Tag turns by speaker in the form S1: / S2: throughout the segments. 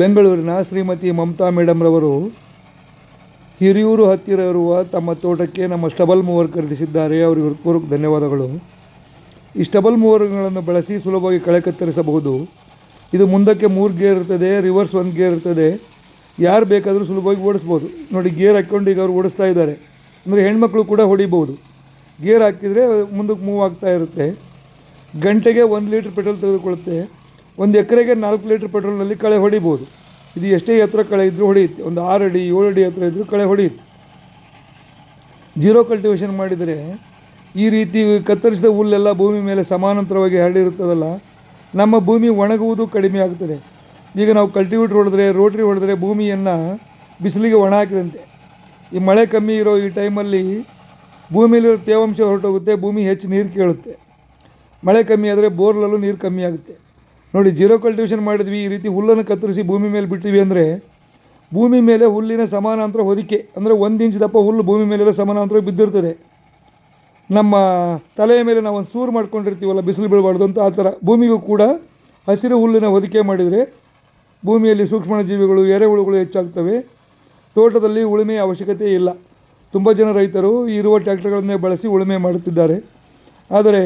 S1: ಬೆಂಗಳೂರಿನ ಶ್ರೀಮತಿ ಮಮತಾ ಮೇಡಮ್ರವರು ಹಿರಿಯೂರು ಹತ್ತಿರ ಇರುವ ತಮ್ಮ ತೋಟಕ್ಕೆ ನಮ್ಮ ಸ್ಟಬಲ್ ಮೂವರ್ ಖರೀದಿಸಿದ್ದಾರೆ. ಅವರಿಗೆ ಹೃತ್ಪೂರ್ವಕ ಧನ್ಯವಾದಗಳು. ಈ ಸ್ಟಬಲ್ ಮೂವರ್ಗಳನ್ನು ಬಳಸಿ ಸುಲಭವಾಗಿ ಕಳೆ ಕತ್ತರಿಸಬಹುದು. ಇದು ಮುಂದಕ್ಕೆ ಮೂರು ಗೇರ್ ಇರ್ತದೆ, ರಿವರ್ಸ್ ಒಂದು ಗೇರ್ ಇರ್ತದೆ. ಯಾರು ಬೇಕಾದರೂ ಸುಲಭವಾಗಿ ಓಡಿಸ್ಬೋದು. ನೋಡಿ, ಗೇರ್ ಹಾಕ್ಕೊಂಡು ಈಗ ಅವರು ಓಡಿಸ್ತಾ ಇದ್ದಾರೆ. ಅಂದರೆ ಹೆಣ್ಮಕ್ಳು ಕೂಡ ಹೊಡಿಬೋದು ಗೇರ್ ಹಾಕಿದರೆ ಮುಂದಕ್ಕೆ ಮೂವ್ ಆಗ್ತಾ ಇರುತ್ತೆ. ಗಂಟೆಗೆ ಒಂದು ಲೀಟ್ರ್ ಪೆಟ್ರೋಲ್ ತೆಗೆದುಕೊಳ್ಳುತ್ತೆ. ಒಂದು ಎಕರೆಗೆ ನಾಲ್ಕು ಲೀಟ್ರ್ ಪೆಟ್ರೋಲ್ನಲ್ಲಿ ಕಳೆ ಹೊಡಿಬೋದು. ಇದು ಎಷ್ಟೇ ಎತ್ತರ ಕಳೆ ಇದ್ದರೂ ಹೊಡೆಯುತ್ತೆ. ಒಂದು ಆರು ಅಡಿ, ಏಳು ಅಡಿ ಎತ್ತರ ಇದ್ದರೂ ಕಳೆ ಹೊಡೆಯುತ್ತೆ. ಜೀರೋ ಕಲ್ಟಿವೇಷನ್ ಮಾಡಿದರೆ ಈ ರೀತಿ ಕತ್ತರಿಸಿದ ಹುಲ್ಲೆಲ್ಲ ಭೂಮಿ ಮೇಲೆ ಸಮಾನಾಂತರವಾಗಿ ಹರಡಿರುತ್ತದಲ್ಲ, ನಮ್ಮ ಭೂಮಿ ಒಣಗುವುದು ಕಡಿಮೆ ಆಗ್ತದೆ. ಈಗ ನಾವು ಕಲ್ಟಿವೇಟ್ರ್ ಹೊಡೆದ್ರೆ, ರೋಟ್ರಿ ಹೊಡೆದ್ರೆ ಭೂಮಿಯನ್ನು ಬಿಸಿಲಿಗೆ ಒಣ ಹಾಕಿದಂತೆ. ಈ ಮಳೆ ಕಮ್ಮಿ ಇರೋ ಈ ಟೈಮಲ್ಲಿ ಭೂಮಿಯಲ್ಲಿರೋ ತೇವಾಂಶ ಹೊರಟೋಗುತ್ತೆ, ಭೂಮಿ ಹೆಚ್ಚು ನೀರು ಕೇಳುತ್ತೆ. ಮಳೆ ಕಮ್ಮಿ ಆದರೆ ಬೋರ್ಲಲ್ಲೂ ನೀರು ಕಮ್ಮಿ ಆಗುತ್ತೆ. ನೋಡಿ, ಜೀರೋ ಕಲ್ಟಿವೇಷನ್ ಮಾಡಿದ್ವಿ, ಈ ರೀತಿ ಹುಲ್ಲನ್ನು ಕತ್ತರಿಸಿ ಭೂಮಿ ಮೇಲೆ ಬಿಟ್ಟಿವಿ ಅಂದರೆ ಭೂಮಿ ಮೇಲೆ ಹುಲ್ಲಿನ ಸಮಾನಾಂತರ ಹೊದಿಕೆ, ಅಂದರೆ ಒಂದು ಇಂಚ್ ದಪ್ಪ ಹುಲ್ಲು ಭೂಮಿ ಮೇಲೆಲ್ಲ ಸಮಾನಾಂತರ ಬಿದ್ದಿರ್ತದೆ. ನಮ್ಮ ತಲೆಯ ಮೇಲೆ ನಾವು ಒಂದು ಸೂರು ಮಾಡ್ಕೊಂಡಿರ್ತೀವಲ್ಲ, ಬಿಸಿಲು ಬೀಳಬಾರ್ದು ಅಂತ ಆ ಥರ, ಭೂಮಿಗೂ ಕೂಡ ಹಸಿರು ಹುಲ್ಲಿನ ಹೊದಿಕೆ ಮಾಡಿದರೆ ಭೂಮಿಯಲ್ಲಿ ಸೂಕ್ಷ್ಮ ಜೀವಿಗಳು ಎರೆಹುಳುಗಳು ಹೆಚ್ಚಾಗ್ತವೆ. ತೋಟದಲ್ಲಿ ಉಳುಮೆಯ ಅವಶ್ಯಕತೆ ಇಲ್ಲ. ತುಂಬ ಜನ ರೈತರು ಇರುವ ಟ್ಯಾಕ್ಟರ್ಗಳನ್ನೇ ಬಳಸಿ ಉಳುಮೆ ಮಾಡುತ್ತಿದ್ದಾರೆ. ಆದರೆ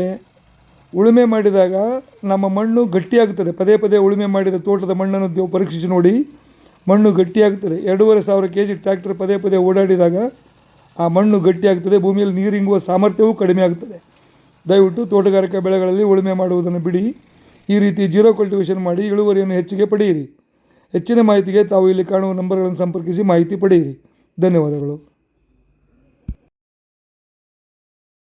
S1: ಉಳುಮೆ ಮಾಡಿದಾಗ ನಮ್ಮ ಮಣ್ಣು ಗಟ್ಟಿಯಾಗುತ್ತದೆ. ಪದೇ ಪದೇ ಉಳುಮೆ ಮಾಡಿದ ತೋಟದ ಮಣ್ಣನ್ನು ನೀವು ಪರೀಕ್ಷಿಸಿ ನೋಡಿ. ಮಣ್ಣು ಗಟ್ಟಿಯಾಗುತ್ತದೆ. ಎರಡೂವರೆ ಸಾವಿರ ಕೆ ಜಿ ಟ್ರ್ಯಾಕ್ಟರ್ ಪದೇ ಪದೇ ಓಡಾಡಿದಾಗ ಆ ಮಣ್ಣು ಗಟ್ಟಿಯಾಗ್ತದೆ ಭೂಮಿಯಲ್ಲಿ ನೀರು ಇಂಗುವ ಸಾಮರ್ಥ್ಯವೂ ಕಡಿಮೆ ಆಗುತ್ತದೆ. ದಯವಿಟ್ಟು ತೋಟಗಾರಿಕಾ ಬೆಳೆಗಳಲ್ಲಿ ಉಳುಮೆ ಮಾಡುವುದನ್ನು ಬಿಡಿ. ಈ ರೀತಿ ಜೀರೋ ಕಲ್ಟಿವೇಷನ್ ಮಾಡಿ ಇಳುವರಿಯನ್ನು ಹೆಚ್ಚಿಗೆ ಪಡೆಯಿರಿ. ಹೆಚ್ಚಿನ ಮಾಹಿತಿಗೆ ತಾವು ಇಲ್ಲಿ ಕಾಣುವ ನಂಬರ್ಗಳನ್ನು ಸಂಪರ್ಕಿಸಿ ಮಾಹಿತಿ ಪಡೆಯಿರಿ. ಧನ್ಯವಾದಗಳು.